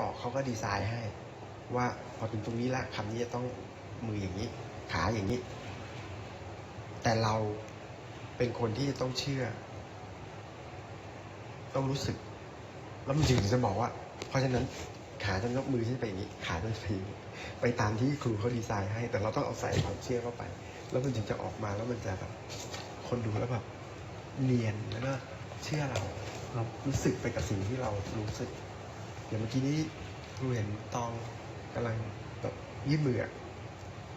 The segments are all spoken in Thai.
ออกเขาก็ดีไซน์ให้ ว่าพอถึงตรงนี้ละคำนี้จะต้องมืออย่างนี้ ขาอย่างนี้ แต่เราเป็นคนที่จะต้องเชื่อ ต้องรู้สึก แล้วมันถึงจะบอกว่า เพราะฉะนั้นขาต้องยกมือขึ้นไปอย่างนี้ ขาต้องไปอย่างไปตามที่ครูเขาดีไซน์ให้ แต่เราต้องเอาใส่ความเชื่อเข้าไป แล้วมันถึงจะออกมาแล้วมันจะแบบคนดูแล้วแบบเนียนแล้วก็เชื่อเราครับรู้สึกไปกับสิ่งที่เรารู้สึก อย่างเมื่อกี้นี้ครูเห็นตองกำลังแบบยืดมือ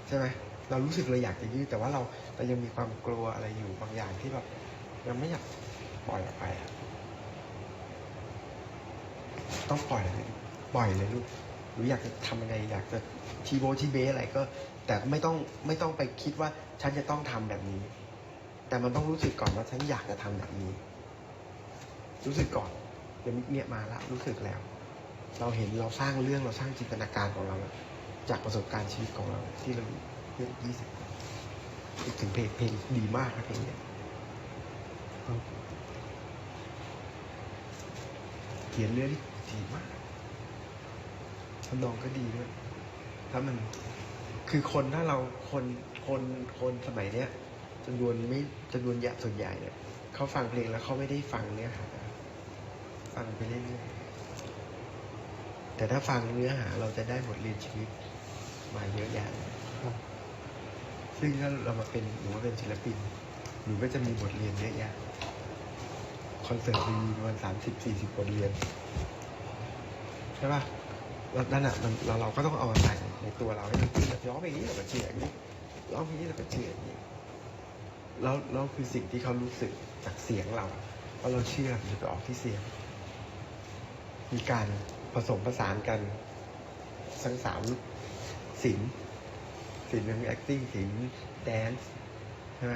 ใช่ไหมเรารู้สึกเราอยากจะยืดแต่ว่าเราเรายังมีความกลัวอะไรอยู่บางอย่างที่แบบยังไม่อยากปล่อยออกไปต้องปล่อยเลยปล่อยเลยลูกหรืออยากจะทำยังไงอยากจะทีโบทีเบอะไรก็ แต่ไม่ต้องไม่ต้องไปคิดว่าฉันจะต้องทำแบบนี้ แต่มันต้องรู้สึกก่อนว่าฉันอยากจะทำแบบนี้ รู้สึกก่อนเดี๋ยวเนี่ยมาแล้วรู้สึกแล้ว เราเห็นเราสร้างเรื่องเราสร้างจินตนาการของเรา จากประสบการณ์ชีวิตของเรา ที่เราเรื่องยี่สิบถึงเพลงเพลงดีมากนะเพลงเนี้ยเขียนเรื่องดีมากทำนองก็ดีด้วยแล้วมันคือคนถ้าเราคนคนคนสมัยเนี้ยจำนวนไม่จำนวนใหญ่ส่วนใหญ่เนี่ยเขาฟังเพลงแล้วเขาไม่ได้ฟังเนื้อหาฟังไปเรื่อยๆ แต่ถ้าฟังเนื้อหาเราจะได้บทเรียนชีวิตมาเยอะแยะซึ่งถ้าเรามาเป็นหนูมาเป็นศิลปินหนูก็จะมีบทเรียนเยอะแยะคอนเสิร์ตมีประมาณสามสิบสี่สิบบทเรียนใช่ป่ะแล้วนั่นอะมันเราเราก็ต้องเอามาใส่ในตัวเราให้มันเป็นแบบร้องเพลงนี้เราก็เชื่ออย่างนี้ร้องเพลงนี้เราก็เชื่ออย่างนี้แล้วแล้วคือสิ่งที่เขารู้สึกจากเสียงเราเพราะเราเชื่อมันจะไปออกที่เสียง มีการ ผสมผสานกันทั้งสามศิลป์ศิลป์ทั้ง acting ศิลป์ dance ใช่ไหม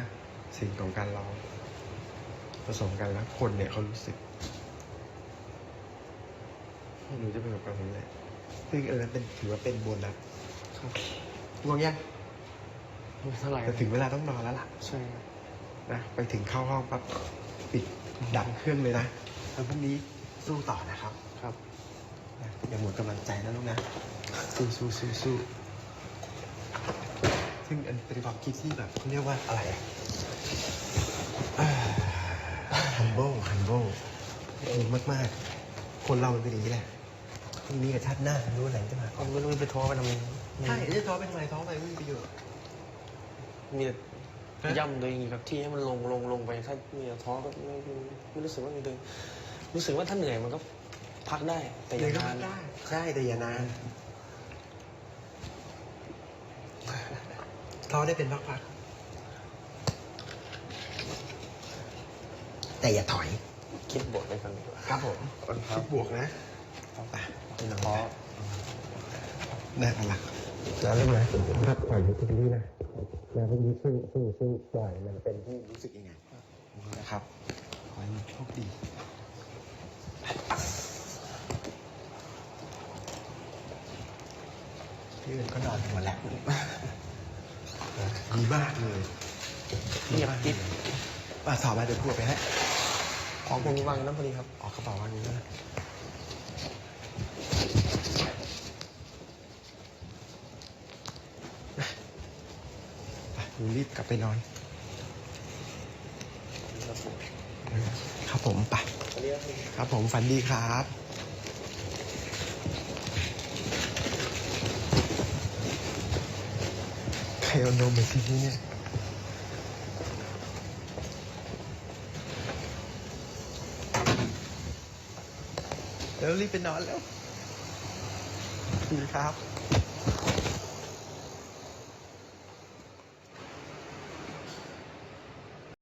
ศิลป์ของการร้องผสมกันแล้ว คนเนี่ยเขารู้สึกหนูจะเป็นแบบความสำเร็จซึ่งเออนั้นเป็นถือว่าเป็นโบนัสครับง่วงยังไม่เท่าไหร่แต่ถึงเวลาต้องนอนแล้วล่ะ ใช่ครับนะไปถึงเข้าห้องปั๊บปิดดังเครื่องเลยนะแล้วพรุ่งนี้สู้ต่อนะครับ ครับนะ อย่าหมดกำลังใจนะลูกนะ สู้สู้สู้สู้ซึ่งอันเป็นความคิดที่แบบเขาเรียกว่าอะไรอะ humble humble ดีมาก ๆ คนเรามันเป็นอย่างนี้แหละพรุ่งนี้กับชาติหน้าไม่รู้อะไรจะมาก็ไม่รู้ไปท้อไปทำไมใช่จะท้อเป็นไรท้อไปไม่มีประโยชน์มีแต่ย่ำตัวเองกับที่ให้มันลงลงลงไปถ้ามีแต่ท้อก็ไม่ไม่ไม่รู้สึกว่ามีตัวเองรู้สึกว่าถ้าเหนื่อยมันก็ พักได้ แต่อเลย่ายก็นานได้ใช่แต่อย่านานท้อได้เป็นพักๆแต่อย่าถอย คิดบทไปกันดีกว่าครับผมครับคิดบวกนะไปพี่น้องท้อน่ารักแล้วรู้ไหมถ้าปล่อยอยู่ตรงนี้นะแล้วพวกนี้สู้สู้สู้ปล่อยมันเป็นที่รู้สึกยังไงนะครับ ขอให้มันโชคดี พี่อื่นก็นอนกันหมดแล้วดีมากเลยเงียบกิ๊บอะสอบมาเดี๋ยวพูดไปให้ของผมวางน้ำพอดีครับออกกระเป๋าวางนี้นะไปหนูรีบกลับไปนอน ครับผมไปครับผมฝันดีครับ ใคร เอานมไปที่นี่เนี่ยเร็วรีบไปนอนแล้วดีครับ